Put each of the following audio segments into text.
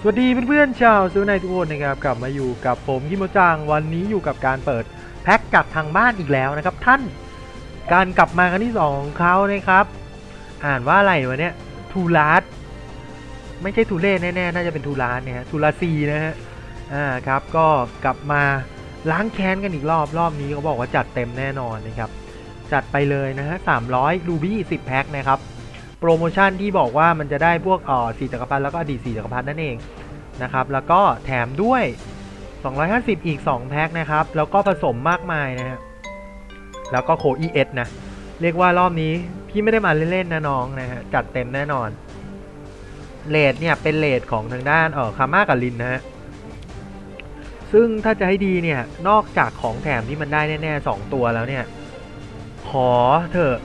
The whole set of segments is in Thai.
สวัสดีเพื่อนๆชาวซื้อในทุกคนนะครับกลับมาอยู่กับผมกิโมจังวันนี้อยู่กับการเปิดแพ็กกับทางบ้านอีกแล้วนะครับ ท่านการกลับมาครั้งที่สองของเขานะครับ อ่านว่าอะไรวะเนี่ยทูลาสไม่ใช่ทูเล่แน่ๆน่าจะเป็นทูลาสเนี่ยทูลาซีนะฮะอ่าครับก็กลับมาล้างแค้นกันอีกรอบรอบนี้เขาบอกว่าจัดเต็มแน่นอนนะครับจัดไปเลยนะฮะ300รูบี้10แพ็คนะครับ โปรโมชั่นที่บอกว่ามันจะได้พวกอ่อ4จักรพรรดิแล้วก็อดีต4จักรพรรดินั่นเองนะครับ แล้วก็แถมด้วย 250 อีก 2 แพ็คนะครับ แล้วก็ผสมมากมายนะฮะแล้วก็โค ES นะ เรียกว่ารอบนี้พี่ไม่ได้มาเล่นๆนะน้องนะฮะจัดเต็มแน่นอนเลดเนี่ยเป็นเลดของทางด้านเออคาม่ากับลินนะฮะซึ่งถ้าจะให้ดีเนี่ยนอกจากของแถมที่มันได้แน่ๆ2ตัวแล้วเนี่ย ขอเถอะ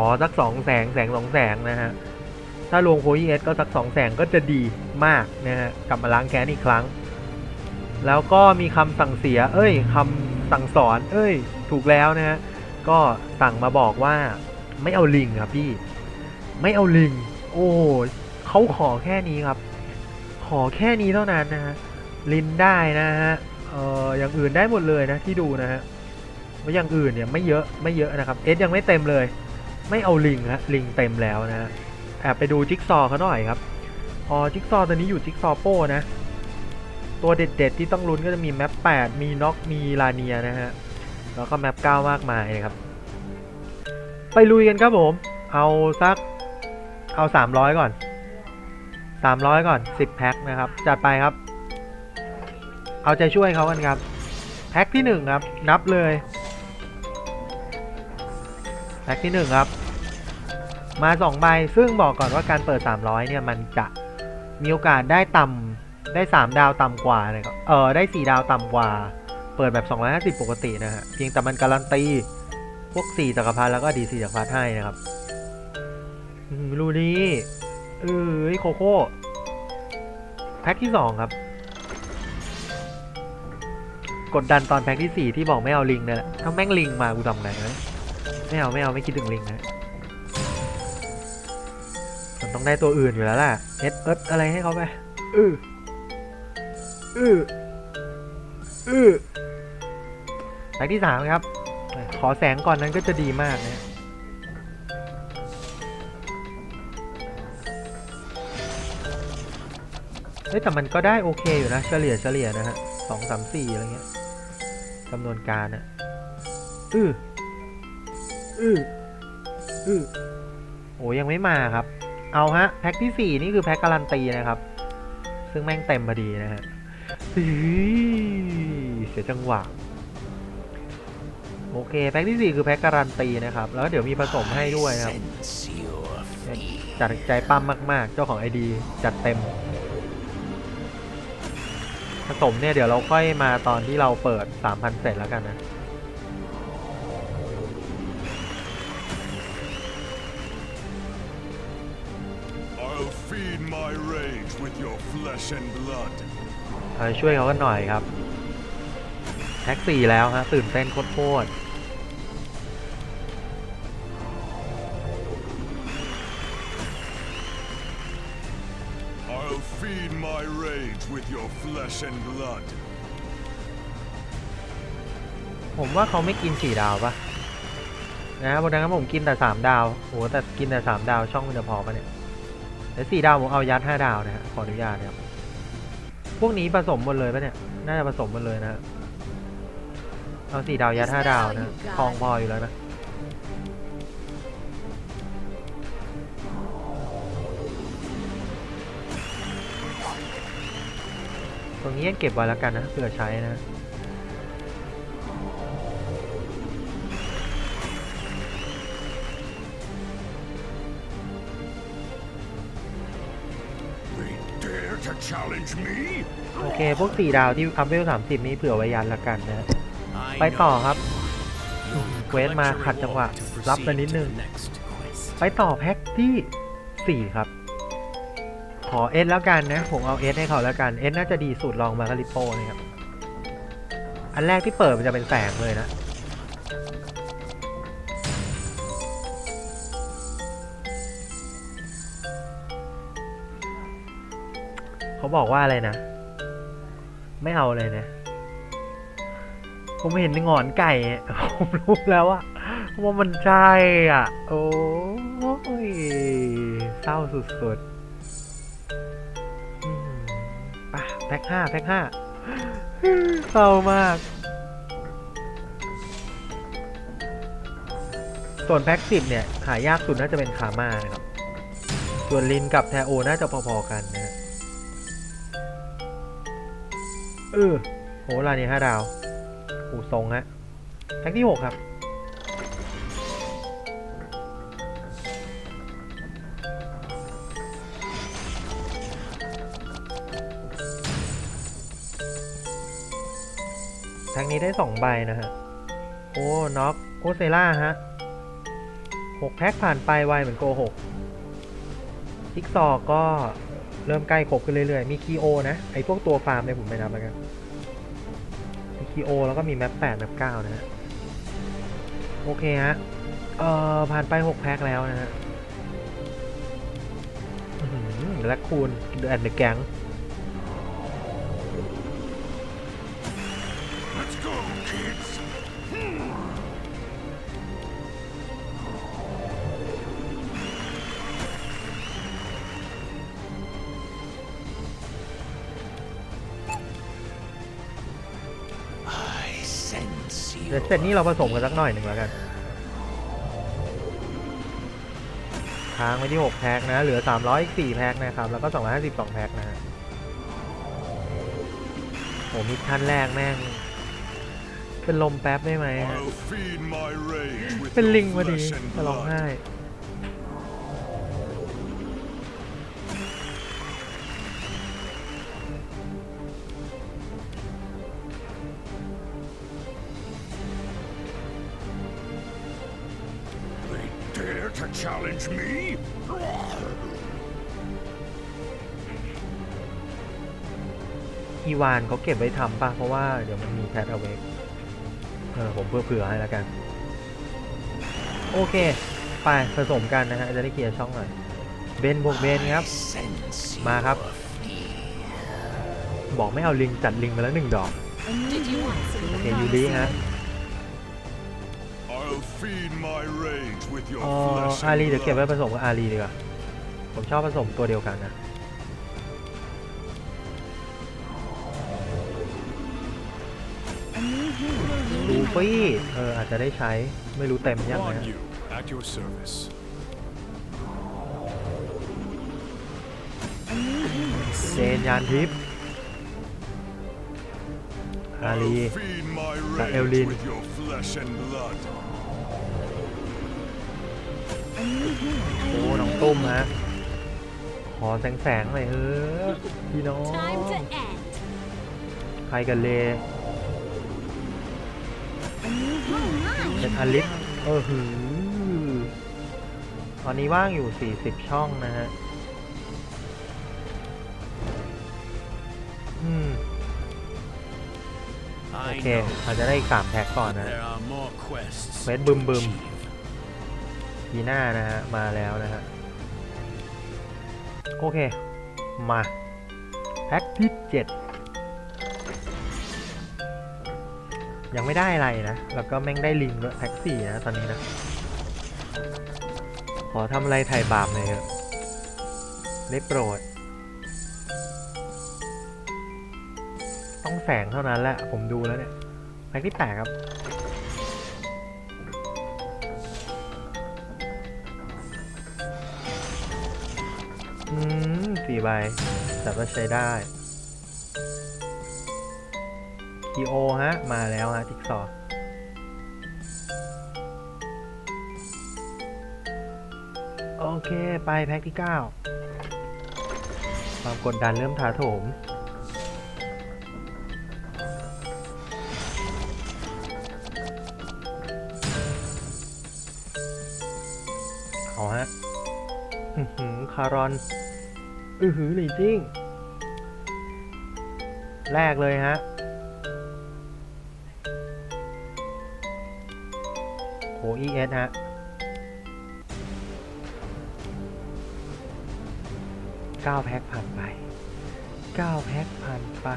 อสักสองแสงแสงสองแสงนะฮะ ถ้ารวมโคอีเอสก็สักสองแสงก็จะดีมากนะฮะ กลับมาล้างแค้นอีกครั้ง แล้วก็มีคำสั่งเสีย เอ้ยคำสั่งสอน เอ้ย ถูกแล้วนะฮะ ก็สั่งมาบอกว่าไม่เอาลิงครับพี่ ไม่เอาลิง โอ้เขาขอแค่นี้ครับ ขอแค่นี้เท่านั้นนะฮะ ลินได้นะฮะ เอ่อ อย่างอื่นได้หมดเลยนะที่ดูนะฮะว่าอย่างอื่นเนี่ยไม่เยอะไม่เยอะนะครับเอสยังไม่เต็มเลย ไม่เอาลิงฮะลิงเต็มแล้วนะฮะแอบไปดูจิ๊กซอว์เขาหน่อยครับอ๋อจิ๊กซอว์ตัวนี้อยู่จิ๊กซอว์โป้นะ ตัวเด็ดๆที่ต้องลุ้นก็จะมีแมป8มีน็อกมีลาเนียนะฮะแล้วก็แมป9มากมายนะครับ ไปลุยกันครับผม เอาสักเอา300ก่อน300ก่อน10แพ็คนะครับ จัดไปครับ เอาใจช่วยเขากันครับ แพ็คที่1ครับ นับเลย แพ็คที่ 1 ครับ มา2ใบซึ่งบอกก่อนว่าการเปิด 300 เนี่ย มันจะมีโอกาสได้ต่ำได้ 3 ดาวต่ำกว่านะครับเออได้ 4 ดาวต่ำกว่า เปิดแบบ 250 ปกตินะฮะ เพียงแต่มันการันตี พวก 4จักรพรรดิแล้วก็ดี4จักรพรรดิให้นะครับรูนี้เออโคโค่แพ็คที่ 2 ครับ กดดันตอนแพ็คที่ 4 ที่บอกไม่เอาลิงเนี่ยแหละถ้าแม่งลิงมากูทำไงวะ ไม่เอาไม่เอาไม่คิดถึงลิงนะมันต้องได้ตัวอื่นอยู่แล้วล่ะเอสเอิร์ธอะไรให้เขาไปอืออืออือแพ็กที่สามครับ ขอแสงก่อนนั้นก็จะดีมากนะเฮ้ยแต่มันก็ได้โอเคอยู่นะ เฉลี่ยเฉลี่ยนะฮะสองสามสี่อะไรเงี้ยจำนวนการอะอือ อืออือโอ้ยังไม่มาครับ เอาฮะ แพ็คที่4นี่คือแพ็คการันตีนะครับ ซึ่งแม่งเต็มพอดีนะฮะเสียจังหวะ โอเค แพ็คที่4คือแพ็คการันตีนะครับ แล้วเดี๋ยวมีผสมให้ด้วยนะครับจัดใจปั้มมากๆ เจ้าของไอดีจัดเต็ม ผสมเนี่ยเดี๋ยวเราค่อยมาตอนที่เราเปิด 3,000 เสร็จแล้วกันนะ I'll feed my rage with your flesh and blood. เอาช่วยเขากันหน่อยครับแท็กสี่แล้วฮะตื่นเต้นโคตร I'll feed my rage with your flesh and blood. ๆผมว่าเขาไม่กินสี่ดาวปะนะบนนั้นผมกินแต่สามดาวโอ้แต่กินแต่สามดาวช่องมันจะพอปะเนี่ย แต่สี่ดาวผมเอายัดห้าดาวนะฮะขออนุญาตนะครับพวกนี้ผสมหมดเลยปะเนี่ยน่าจะผสมหมดเลยนะฮะเอาสี่ดาวยัดห้าดาวนะทองพออยู่แล้วนะตรงนี้ยังเก็บไว้แล้วกันนะเผื่อใช้นะ โอเค พวกสี่ดาวที่อัพเวลสามสิบนี้เผื่อไว้ยันละกันนะไปต่อครับเควสมาขัดจังหวะ รับไปนิดนึง ไปต่อแพ็คที่สี่ครับ ขอเอสแล้วกันนะ ผมเอาเอสให้เขาแล้วกันเอสน่าจะดีสุดลองมาการิโป้นะครับ อันแรกที่เปิดมันจะเป็นแสงเลยนะ เขาบอกว่าอะไรนะ ไม่เอาเลยนะ ผมเห็นหงอนไก่ ผมรู้แล้วว่าว่ามันใช่อะ โอ้ยเศร้าสุดๆป่ะแพ็คห้าแพ็คห้าเศร้ามาก ส่วนแพ็คสิบเนี่ย หายากสุดน่าจะเป็นคาม่านะครับ ส่วนลินกับแทโอน่าจะพอๆกันนะ เออโหลานนี้ห้าดาวอูทรงฮะแพ็คที่หกครับแพ็คนี้ได้สองใบนะฮะ โอ้ น็อกโอเซล่าฮะหกแพ็คผ่านไปไวเหมือนโกหกซิกซอก็ เริ่มใกล้ครบขึ้นเรื่อยๆ มีคีโอนะไอพวกตัวฟาร์มเนี่ยผมไม่นับแล้วกันมีคีโอแล้วก็มีแมปแปดแมปเก้านะฮะโอเคฮะเอ่อผ่านไปหกแพ็คแล้วนะฮะและคูณแอนเดือะแก๊ง ดี๋ยวเสร็จนี้เราผสมกันสักหน่อยหนึ่งแล้วกันค้างไว้ที่ 6 แพ็คนะ เหลือ 300อีก4แพ็คนะครับ แล้วก็ 252 แพ็คนะฮะโหมิชชั่นแรกแม่ง เป็นลมแป๊บได้ไหมฮะ I'll feed my rage with เป็น your ลิงมาดี flesh and จะร้อง blood. ไห้ challenge me? อีวานเขาเก็บไว้ทำป่ะ เพราะว่าเดี๋ยวมันมีแพทเอาไว้เออผมเผื่อๆให้แล้วกัน โอเค ไปผสมกันนะฮะ จะได้เคลียร์ช่องหน่อย เบนบวกเบนครับ มาครับ บอกไม่เอาลิงจัดลิงมาแล้วหนึ่งดอก Did you want some โอเคยูริฮะ อ๋อ flesh อารี and เดี๋ยวเก็บไว้ blood. ผสมกับอารีดีกว่าผมชอบผสมตัวเดียวกันนะลูฟี่เอออาจจะได้ใช้ไม่รู้เต็มยัง On นะ you, at your service. เจนยานทิพย์อารี I'll feed my Got rage Evelyn. with โอ้น้องตุ้มฮะ ขอแสงแสงๆหน่อยเออพี่น้อง Time to end. ใครกันเล Oh เป็น my. อลิสเออหือตอนนี้ว่างอยู่ 40 ช่องนะฮะ อืม โอ I เค know อาจจะได้อีก3แพ็คก่อนนะ there are more quests. Red to Boom Boom. achieve. ทีหน้านะฮะ มาแล้วนะฮะ โอเค มา แพ็คที่ 7 ยังไม่ได้อะไรนะ แล้วก็แม่งได้ลิงด้วยแพ็คสี่นะ ตอนนี้นะ ขอทำอะไรไถ่บาปหน่อยเถอะได้โปรด ต้องแสงเท่านั้นแหละ ผมดูแล้วเนี่ย แพ็คที่แปดครับ อืมสี่ใบแต่ว่าใช้ได้คีโอฮะ มาแล้วฮะจิ๊กซอว์โอเค ไปแพ็คที่ 9 ความกดดันเริ่มถาโถม เอาฮะ คารอน อือหือหลีจิ้ง แรกเลยฮะ โห ES ฮะ9แพ็คผ่านไป9แพ็คผ่านไป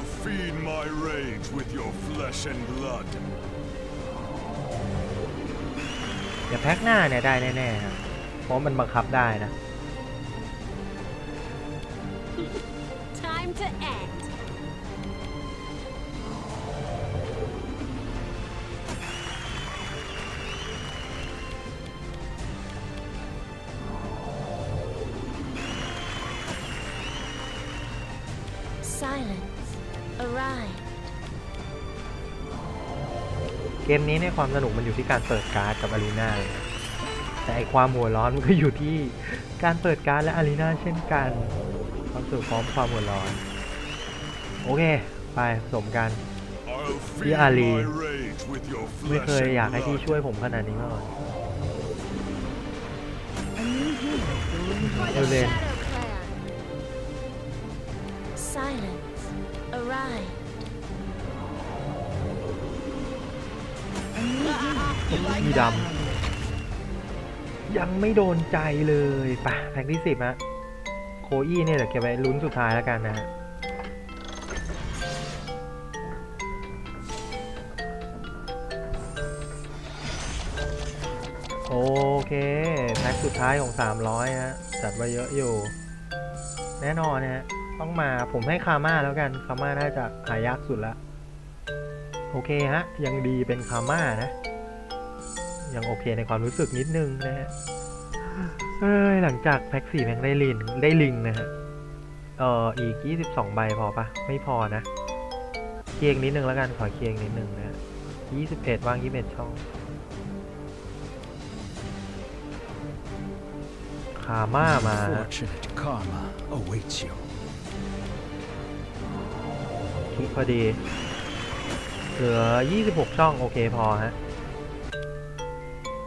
I'll feed my rage with your flesh and blood. เดี๋ยวแพ็คหน้าเนี่ยได้แน่ๆครับเพราะมันบังคับได้นะ Time to end. Silence. Arrive. เกมนี้เนี่ยความสนุกมันอยู่ที่การเปิดการ์ดกับอารีนาเลยนะแต่ไอความหัวร้อนมันก็อยู่ที่การเปิดการ์ดและอารีนาเช่นกัน ความสนุกพร้อมความหัวร้อน โอเค ไปผสมกัน I'll feed พี่อาลี my rage with your ไม่ flesh เคย and อยากให้พี่ blood. ช่วยผมขนาดนี้มาก่อน For the Evelyn. Shadow Clan. Silence. Arrive. มีดำ ยังไม่โดนใจเลยไปะแพ็กที่สิบฮะโคอี้เนี่ยเดี๋ยวเก็บไว้ลุ้นสุดท้ายแล้วกันนะฮะ โอเค แพ็กสุดท้ายของ 300ฮะจัดไว้เยอะอยู่ แน่นอนนะฮะ ต้องมาผมให้คาม่าแล้วกันคาม่าน่าจะหายากสุดละโอเคฮะ ยังดีเป็นคาม่านะ ยังโอเคในความรู้สึกนิดนึงนะฮะเอ้ยหลังจากแพ็กสี่แม่งได้ลินได้ลิงนะฮะเอ่ออีก 22 ใบพอปะไม่พอนะเคียงนิดนึงแล้วกันขอเคียงนิดนึงนะฮะ21วาง21ช่องคาม่ามา Fortunate karma awaits you. คิดพอดี เหลือ 26 ช่อง โอเคพอฮะ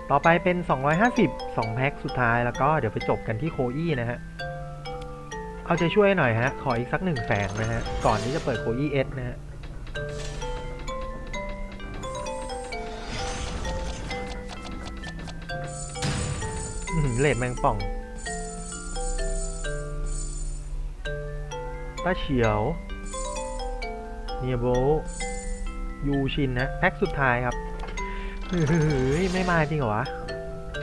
ต่อไปเป็น 250 2 แพ็คสุดท้ายแล้วก็เดี๋ยวไปจบกันที่โคอี้นะฮะ เอาใจช่วยหน่อยฮะ ขออีกสักหนึ่งแสงนะฮะ ก่อนที่จะเปิดโคอี้เอสนะฮะอื้อหือเลดแมงป่องต้าเฉียว เนียโบยูชินนะแพ็คสุดท้ายครับเฮ้ยไม่มาจริงเหรอวะ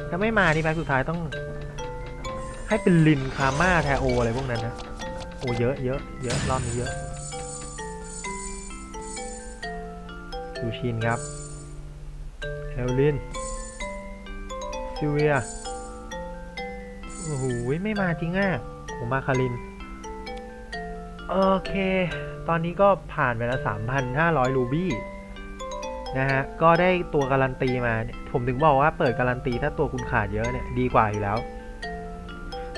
ถ้าไม่มานี่แพ็คสุดท้ายต้อง ให้เป็นลินคาม่าแทโออะไรพวกนั้นนะโอ้เยอะเยอะเยอะรอบนี้เยอะยูชินครับเอลลินซิเวียโอ้โหไม่มาจริงอะโอ้มาคาริน โอเค ตอนนี้ก็ผ่านไปแล้ว 3,500 รูบี้นะฮะ ก็ได้ตัวการันตีมา ผมถึงบอกว่าเปิดการันตีถ้าตัวคุณขาดเยอะเนี่ยดีกว่าอยู่แล้ว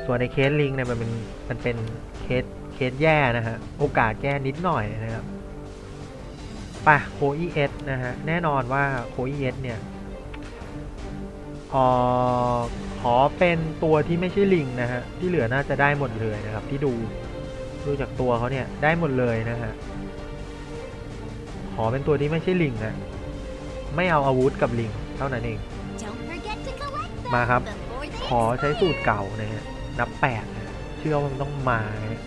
ส่วนในเคสลิงเนี่ยมันเป็นมันเป็นเคสเคสแย่นะฮะ โอกาสแย่นิดหน่อยนะครับไปโคอีเอสนะฮะ แน่นอนว่าโคอีเอสเนี่ยออขอเป็นตัวที่ไม่ใช่ลิงนะฮะ ที่เหลือน่าจะได้หมดเลยนะครับที่ดู ดูจากตัวเขาเนี่ยได้หมดเลยนะฮะ ขอเป็นตัวที่ไม่ใช่ลิงนะไม่เอาอาวุธกับลิงเท่านั้นเอง Don't forget to collect them มาครับ before they ขอใช้สูตรเก่านะฮะ นับแปดนะฮะเชื่อว่ามันต้องมานะฮะ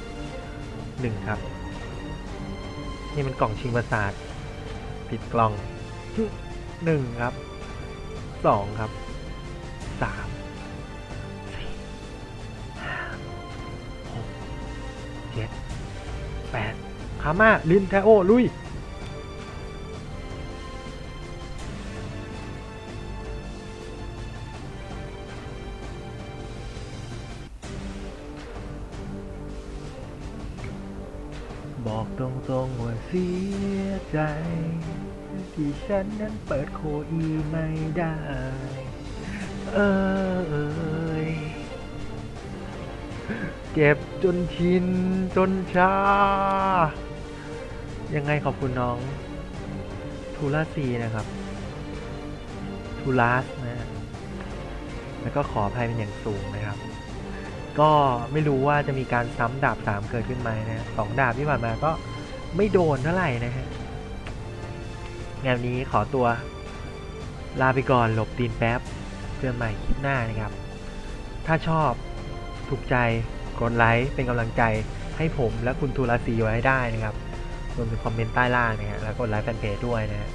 หนึ่งครับ นี่มันกล่องชิงประสาทปิดกล่องหนึ่งครับสองครับสาม ดคาม่าลินแทโอ ลุย บอกตรงๆว่าเสียใจ ที่ฉันนั้นเปิดโคอีไม่ได้ เอยเก็บจนชินจนชา ยังไงขอบคุณน้องทูลาซีนะครับทูลาสนะฮะแล้วก็ขออภัยเป็นอย่างสูงนะครับ ก็ไม่รู้ว่าจะมีการซ้ำดาบสามเกิดขึ้นไหมนะสองดาบที่ผ่านมาก็ไม่โดนเท่าไหร่นะฮะงานนี้ขอตัวลาไปก่อนหลบตีนแป๊บเจอนใหม่คลิปหน้านะครับ ถ้าชอบถูกใจกดไลค์เป็นกำลังใจให้ผมและคุณทูราซีไว้ได้นะครับ รวมถึงคอมเมนต์ใต้ล่างนะฮะแล้วกดไลค์แฟนเพจด้วยนะฮะ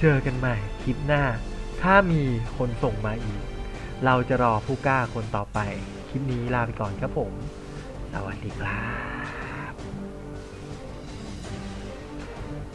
เจอกันใหม่คลิปหน้า ถ้ามีคนส่งมาอีก เราจะรอผู้กล้าคนต่อไป คลิปนี้ลาไปก่อนครับผม สวัสดีครับ